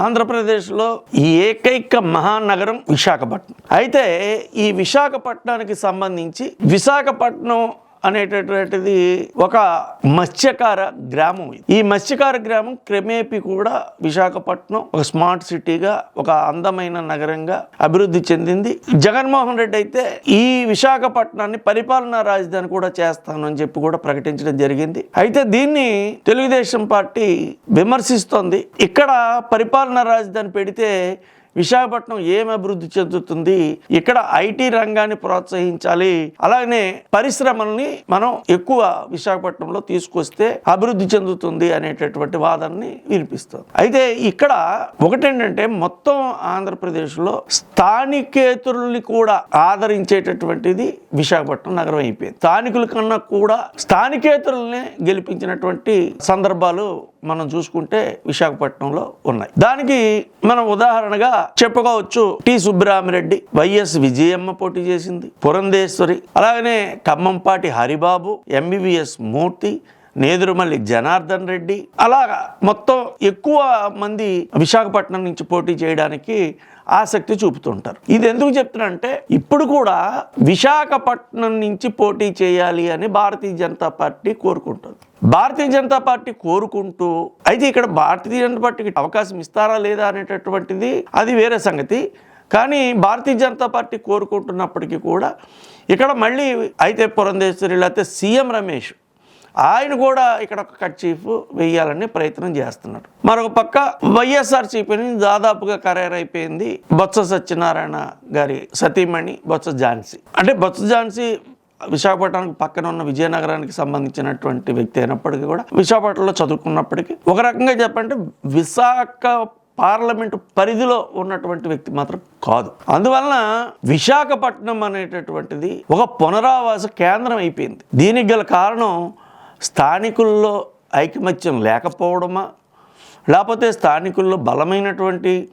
ఆంధ్రప్రదేశ్లో ఈ ఏకైక మహానగరం విశాఖపట్నం. అయితే ఈ విశాఖపట్నానికి సంబంధించి విశాఖపట్నం అనేటటువంటిది ఒక మత్స్యకార గ్రామం ఈ మత్స్యకార గ్రామం క్రమేపీ కూడా విశాఖపట్నం ఒక స్మార్ట్ సిటీగా ఒక అందమైన నగరంగా అభివృద్ధి చెందింది. జగన్మోహన్ రెడ్డి అయితే ఈ విశాఖపట్నాన్ని పరిపాలనా రాజధాని కూడా చేస్తాను అని చెప్పి కూడా ప్రకటించడం జరిగింది. అయితే దీన్ని తెలుగుదేశం పార్టీ విమర్శిస్తోంది. ఇక్కడ పరిపాలనా రాజధాని పెడితే విశాఖపట్నం ఏం అభివృద్ధి చెందుతుంది? ఇక్కడ ఐటీ రంగాన్ని ప్రోత్సహించాలి. అలాగనే పరిశ్రమల్ని మనం ఎక్కువ విశాఖపట్నంలో తీసుకొస్తే అభివృద్ధి చెందుతుంది అనేటటువంటి వాదనని వినిపిస్తుంది. అయితే ఇక్కడ ఒకటేంటంటే మొత్తం ఆంధ్రప్రదేశ్లో స్థానికేతరుల్ని కూడా ఆదరించేటటువంటిది విశాఖపట్నం నగరం అయిపోయింది. స్థానికుల కన్నా కూడా స్థానికేతరులనే గెలిపించినటువంటి సందర్భాలు మనం చూసుకుంటే విశాఖపట్నంలో ఉన్నాయి. దానికి మనం ఉదాహరణగా చెప్పుకోవచ్చు టి సుబ్బరామిరెడ్డి వైఎస్ విజయమ్మ పోటీ చేసింది పురంధేశ్వరి అలాగనే ఖమ్మంపాటి హరిబాబు ఎంబీబీఎస్ మూర్తి నేదురుమల్లి జనార్దన్ రెడ్డి అలాగా మొత్తం ఎక్కువ మంది విశాఖపట్నం నుంచి పోటీ చేయడానికి ఆసక్తి చూపుతుంటారు. ఇది ఎందుకు చెప్తున్నానంటే ఇప్పుడు కూడా విశాఖపట్నం నుంచి పోటీ చేయాలి అని భారతీయ జనతా పార్టీ కోరుకుంటుంది. భారతీయ జనతా పార్టీ కోరుకుంటూ అయితే ఇక్కడ భారతీయ జనతా పార్టీకి అవకాశం ఇస్తారా లేదా అనేటటువంటిది అది వేరే సంగతి. కానీ భారతీయ జనతా పార్టీ కోరుకుంటున్నప్పటికీ కూడా ఇక్కడ మళ్ళీ అయితే పురంధేశ్వరి లేకపోతే సీఎం రమేష్ ఆయన కూడా ఇక్కడ ఒక కట్ చీఫ్ వేయాలని ప్రయత్నం చేస్తున్నాడు. మరొక పక్క వైఎస్ఆర్ చీఫ్ని దాదాపుగా ఖరారు అయిపోయింది బొత్స సత్యనారాయణ గారి సతీమణి బొత్స ఝాన్సీ. అంటే బొత్స ఝాన్సీ విశాఖపట్నానికి పక్కన ఉన్న విజయనగరానికి సంబంధించినటువంటి వ్యక్తి అయినప్పటికీ కూడా విశాఖపట్నంలో చదువుకున్నప్పటికీ ఒక రకంగా చెప్పంటే విశాఖ పార్లమెంటు పరిధిలో ఉన్నటువంటి వ్యక్తి మాత్రం కాదు. అందువలన విశాఖపట్నం అనేటటువంటిది ఒక పునరావాస కేంద్రం అయిపోయింది. దీనికి గల కారణం స్థానికుల్లో ఐకమత్యం లేకపోవడమా? లేకపోతే స్థానికుల్లో బలమైనటువంటి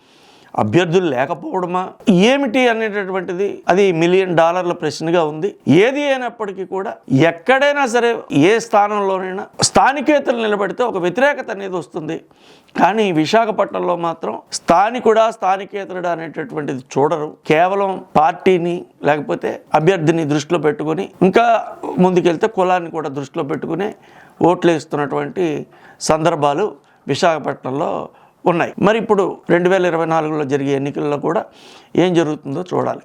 అభ్యర్థులు లేకపోవడమా? ఏమిటి అనేటటువంటిది అది మిలియన్ డాలర్ల ప్రశ్నగా ఉంది. ఏది అయినప్పటికీ కూడా ఎక్కడైనా సరే ఏ స్థానంలోనైనా స్థానికేతలు నిలబడితే ఒక వ్యతిరేకత అనేది వస్తుంది. కానీ విశాఖపట్నంలో మాత్రం స్థానికుడా స్థానికేతరుడా అనేటటువంటిది చూడరు. కేవలం పార్టీని లేకపోతే అభ్యర్థిని దృష్టిలో పెట్టుకొని ఇంకా ముందుకెళ్తే కులాన్ని కూడా దృష్టిలో పెట్టుకుని ఓట్లు వేస్తున్నటువంటి సందర్భాలు విశాఖపట్నంలో ఉన్నాయి. మరి ఇప్పుడు రెండు వేల ఇరవై నాలుగులో జరిగే ఎన్నికల్లో కూడా ఏం జరుగుతుందో చూడాలి.